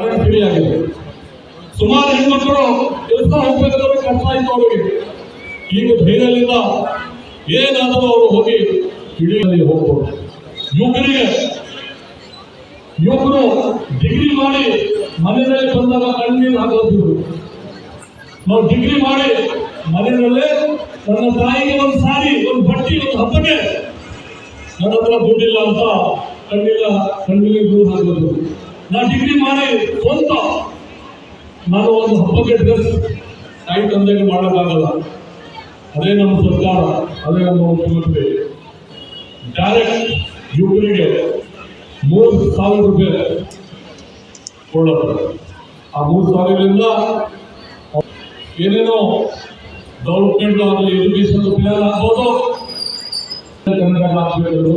ಆಗಿದೆ ಸುಮಾರು ಹೆಣ್ಮಕ್ಕಳು ಕೆಲಸ ಹೋಗ್ಬೇಕಾದ್ರೆ ಕಷ್ಟ ಆಯ್ತು ಅವರಿಗೆ. ಈಗ ಧೈರ್ಯದಿಂದ ಏನಾದರೂ ಅವರು ಹೋಗಿ ಇಡೀ ಹೋಗ್ಬೋದು. ಯುವಕರಿಗೆ, ಯುವಕರು ಡಿಗ್ರಿ ಮಾಡಿ ಮನೆಯಲ್ಲಿ ಬಂದಾಗ ಕಣ್ಣೀರು ಹಾಕೋದು. ನಾವು ಡಿಗ್ರಿ ಮಾಡಿ ಮನೆಯಲ್ಲೇ ನನ್ನ ತಾಯಿಗೆ ಒಂದು ಸಾರಿ, ಒಂದು ಬಟ್ಟಿ, ಒಂದು ಹಬ್ಬಕ್ಕೆ ನನ್ನ ಹತ್ರ ದುಡ್ಡಿಲ್ಲ ಅಂತ ಕಣ್ಣಿಲ್ಲ ಕಣ್ಣಿಗೆ ದೂರ ಹಾಕೋದು. ನಾ ಡಿಗ್ರಿ ಮಾಡಿ ಸ್ವಂತ. ನಾನು ಒಂದು ಹಬ್ಬಕ್ಕೆ ಡ್ರೆಸ್ ತಾಯಿ ತಂದೆಗೆ ಮಾಡೋಕ್ಕಾಗಲ್ಲ. ಅದೇ ನಮ್ಮ ಸರ್ಕಾರ, ಅದೇ ನಮ್ಮ ಮುಖ್ಯಮಂತ್ರಿ. ಡೈರೆಕ್ಟ್ ಯುವಕರಿಗೆ ಮೂರು ಸಾವಿರ ರೂಪಾಯಿ ಕೊಡೋದು. ಆ ಮೂರು ಸಾವಿರದಿಂದ ಏನೇನೋ ಡೆವಲಪ್ಮೆಂಟ್ ಆಗಲಿ ಎಜುಕೇಶನ್ ಪ್ಲಾನ್ ಆಗ್ಬೋದು. ಕನ್ನಡ ಇದು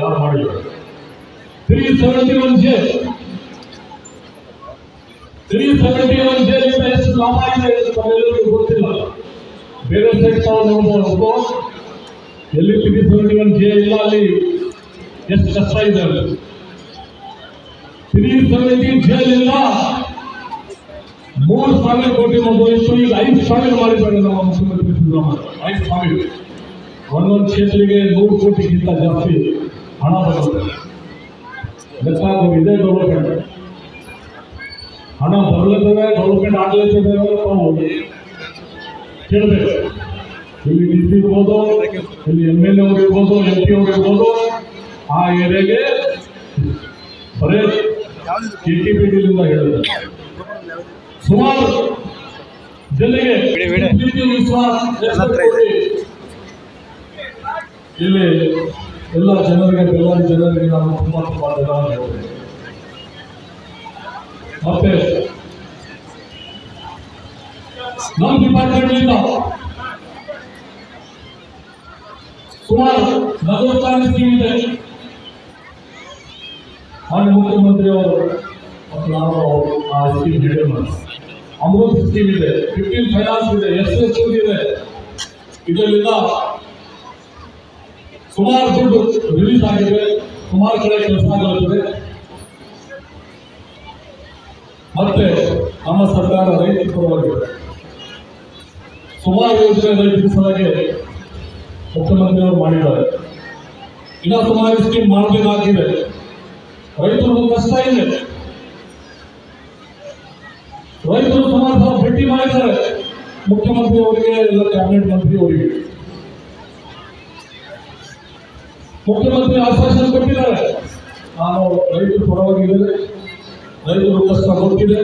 ಯಾರು ಮಾಡಿದ್ರು? Three seventy one J three seventy one J ಎಷ್ಟು ಲಾಭ ಇದೆ ಅಂತ ತಮ್ಮೆಲ್ಲರಿಗೂ ಗೊತ್ತಿಲ್ಲ ಬೇರೆ ಸೈಡ್ ತಾವು ನೋಡ್ಬೋದು ಎಲ್ಲಿ ತ್ರೀ ಸೆವೆಂಟಿ ಒನ್ ಜೆ ಇಲ್ಲ ಅಲ್ಲಿ ಎಷ್ಟು ಕಷ್ಟ ಇದೆ ಅಲ್ಲಿ ತ್ರೀ ಸೆವೆಂಟಿ ಜೇಲಿಲ್ಲ ಮೂರು ಸಾವಿರ ಕೋಟಿ ಮೊದಲು ಈಗ ಐದು ಸಾವಿರ ಮಾಡಿದ್ದಾರೆ ನಮ್ಮ ಮುಖ್ಯಮಂತ್ರಿ ಸಿದ್ದರಾಮಯ್ಯ ಐದು ಸಾವಿರ ಒಂದೊಂದು ಕ್ಷೇತ್ರಿಗೆ ನೂರು ಕೋಟಿಗಿಂತ ಜಾಸ್ತಿ ಹಣ ಬರುತ್ತೆ ಲೆಕ್ಕಾಗ ಇದೇ ಡೆವಲಪ್ಮೆಂಟ್ ಹಣ ಬರಲತ್ತದೆ ಗೌರ್ಮೆಂಟ್ ನಾವು ಕೇಳಬೇಕು. ಇಲ್ಲಿ ಡಿ ಸಿ ಇರ್ಬೋದು ಇಲ್ಲಿ ಎಂ ಎಲ್ ಎ ಇರ್ಬೋದು ಎಂ ಪಿ ಅವ್ರು ಇರ್ಬೋದು ಆ ಏರಿಯಾಗೆ ಬರೇ ಕೆ ಟಿ ಪಿ ಡಿಲಿಂದ ಹೇಳಿದ್ರು ಸುಮಾರು ಜನರಿಗೆ. ಇಲ್ಲಿ ಎಲ್ಲ ಜನರಿಗೆ ಬೆಳ್ಳಾರಿ ಜನರಿಗೆ ನಾನು ತುಂಬಾ ತುಂಬಾ ಧನ್ಯವಾದ ಹೇಳ್ತೇನೆ ಮತ್ತೆ ನಮ್ಮ ಡಿಪಾರ್ಟ್ಮೆಂಟ್ನಿಂದ ಸುಮಾರು ನಗರೋತ್ಥಾನ ಸ್ಕೀಮ್ ಇದೆ ಮಾನ್ಯ ಮುಖ್ಯಮಂತ್ರಿ ಅವರು ಮತ್ತು ನಾನು ಆ ಸ್ಕೀಮ್ ಹೇಳಿದ್ರು ಅಮೃತ್ ಸ್ಕೀಮ್ ಇದೆ ಫಿಫ್ಟೀನ್ ಫೈನಾನ್ಸ್ ಇದೆ ಎಸ್ ಎಸ್ ಇದೆ ಇದರಿಂದ ಸುಮಾರು ದುಡ್ಡು ರಿಲೀಸ್ ಆಗಿದೆ ಸುಮಾರು ಕಡೆ ಕೆಲಸ ಆಗುತ್ತದೆ ಮತ್ತೆ ನಮ್ಮ ಸರ್ಕಾರ ರೈತರ ಪರವಾಗಿದೆ ಸುಮಾರು ಯೋಜನೆ ರೈತರ ಸಲಹೆ ಮುಖ್ಯಮಂತ್ರಿಯವರು ಮಾಡಿದ್ದಾರೆ ಇನ್ನ ಸುಮಾರು ಸ್ಕೀಮ್ ಮಾಡಬೇಕಾಗಿದೆ ರೈತರು ಕಷ್ಟ ಇದೆ ರೈತರು ಸುಮಾರು ಸಲ ಭೇಟಿ ಮಾಡಿದ್ದಾರೆ ಮುಖ್ಯಮಂತ್ರಿ ಅವರಿಗೆ ಎಲ್ಲ ಕ್ಯಾಬಿನೆಟ್ ಮಂತ್ರಿ ಅವರಿಗೆ ಮುಖ್ಯಮಂತ್ರಿ ಆಶ್ವಾಸನೆ ಕೊಟ್ಟಿದ್ದಾರೆ ನಾನು ರೈತರ ಪರವಾಗಿದ್ದೇನೆ ರೈತರು ಕಷ್ಟ ಗೊತ್ತಿದೆ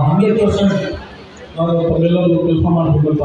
ಹಂಡ್ರೆಡ್ ಪರ್ಸೆಂಟ್ ನಾನು ತಮ್ಮೆಲ್ಲರೂ ಕೆಲಸ ಮಾಡಬೇಕಂತ